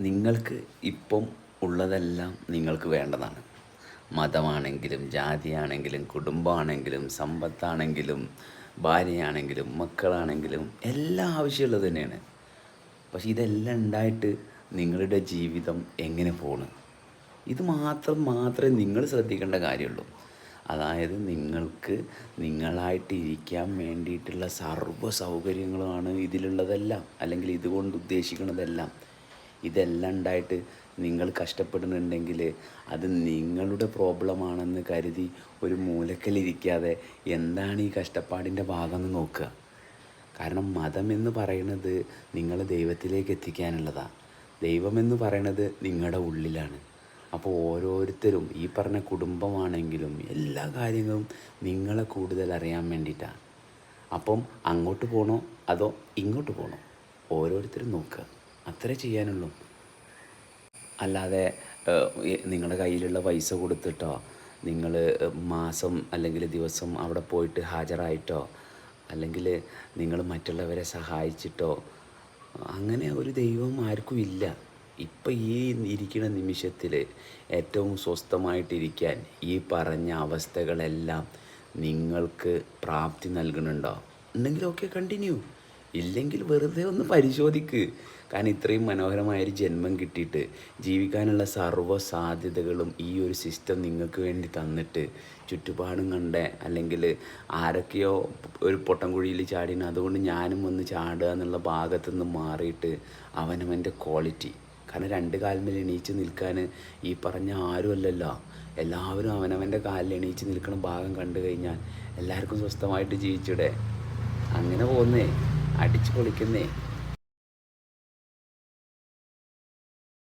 നിങ്ങൾക്ക് ഇപ്പം ഉള്ളതെല്ലാം നിങ്ങൾക്ക് വേണ്ടതാണ്. മതമാണെങ്കിലും ജാതിയാണെങ്കിലും കുടുംബമാണെങ്കിലും സമ്പത്താണെങ്കിലും ഭാര്യയാണെങ്കിലും മക്കളാണെങ്കിലും എല്ലാം ആവശ്യമുള്ളത് തന്നെയാണ്. പക്ഷെ ഇതെല്ലാം ഉണ്ടായിട്ട് നിങ്ങളുടെ ജീവിതം എങ്ങനെ പോണ്? ഇത് മാത്രം മാത്രമേ നിങ്ങൾ ശ്രദ്ധിക്കേണ്ട കാര്യമുള്ളൂ. അതായത് നിങ്ങൾക്ക് നിങ്ങളായിട്ട് ഇരിക്കാൻ വേണ്ടിയിട്ടുള്ള സർവ സൗകര്യങ്ങളുമാണ് ഇതിലുള്ളതെല്ലാം. അല്ലെങ്കിൽ ഇതുകൊണ്ട് ഉദ്ദേശിക്കുന്നതെല്ലാം. ഇതെല്ലാം ഉണ്ടായിട്ട് നിങ്ങൾ കഷ്ടപ്പെടുന്നുണ്ടെങ്കിൽ അത് നിങ്ങളുടെ പ്രോബ്ലമാണെന്ന് കരുതി ഒരു മൂലക്കലിരിക്കാതെ എന്താണ് ഈ കഷ്ടപ്പാടിന്റെ ഭാഗം നോക്കുക. കാരണം മതം എന്ന് പറയുന്നത് നിങ്ങൾ ദൈവത്തിലേക്ക് എത്തിക്കാനുള്ളതാണ് ദൈവമെന്ന് പറയണത് നിങ്ങളുടെ ഉള്ളിലാണ്. അപ്പോൾ ഓരോരുത്തരും ഈ പറഞ്ഞ കുടുംബമാണെങ്കിലും എല്ലാ കാര്യങ്ങളും നിങ്ങളെ കൂടുതൽ അറിയാൻ വേണ്ടിയിട്ടാണ് അപ്പം അങ്ങോട്ട് പോകണോ അതോ ഇങ്ങോട്ട് പോകണോ ഓരോരുത്തരും നോക്കുക. അത്രേ ചെയ്യാനുള്ളൂ. അല്ലാതെ നിങ്ങളുടെ കയ്യിലുള്ള പൈസ കൊടുത്തിട്ടോ നിങ്ങൾ മാസം അല്ലെങ്കിൽ ദിവസം അവിടെ പോയിട്ട് ഹാജരായിട്ടോ അല്ലെങ്കിൽ നിങ്ങൾ മറ്റുള്ളവരെ സഹായിച്ചിട്ടോ അങ്ങനെ ഒരു ദൈവം ആർക്കും ഇല്ല. ഇപ്പം ഈ ഇരിക്കുന്ന നിമിഷത്തിൽ ഏറ്റവും സ്വസ്ഥമായിട്ടിരിക്കാൻ ഈ പറഞ്ഞ അവസ്ഥകളെല്ലാം നിങ്ങൾക്ക് പ്രാപ്തി നൽകുന്നുണ്ടോ? ഉണ്ടെങ്കിൽ ഓക്കെ കണ്ടിന്യൂ ഇല്ലെങ്കിൽ വെറുതെ ഒന്ന് പരിശോധിക്ക്. കാരണം ഇത്രയും മനോഹരമായൊരു ജന്മം കിട്ടിയിട്ട് ജീവിക്കാനുള്ള സർവ സാധ്യതകളും ഈ ഒരു സിസ്റ്റം നിങ്ങൾക്ക് വേണ്ടി തന്നിട്ട് ചുറ്റുപാടും കണ്ട. അല്ലെങ്കിൽ ആരൊക്കെയോ ഒരു പൊട്ടംകുഴിയിൽ ചാടിന് അതുകൊണ്ട് ഞാനും ഒന്ന് ചാടുക എന്നുള്ള ഭാഗത്തു നിന്ന് മാറിയിട്ട് അവനവന്റെ ക്വാളിറ്റി കാരണം രണ്ട് കാലിൽ എണീച്ച് നിൽക്കാൻ ഈ പറഞ്ഞ ആരുമല്ലല്ലോ എല്ലാവരും അവനവന്റെ കാലിൽ എണീച്ച് നിൽക്കുന്ന ഭാഗം കണ്ടു കഴിഞ്ഞാൽ എല്ലാവർക്കും സ്വസ്ഥമായിട്ട് ജീവിച്ചൂടെ. അങ്ങനെ പോകുന്നേ അടിച്ചു പൊളിക്കുന്നേ.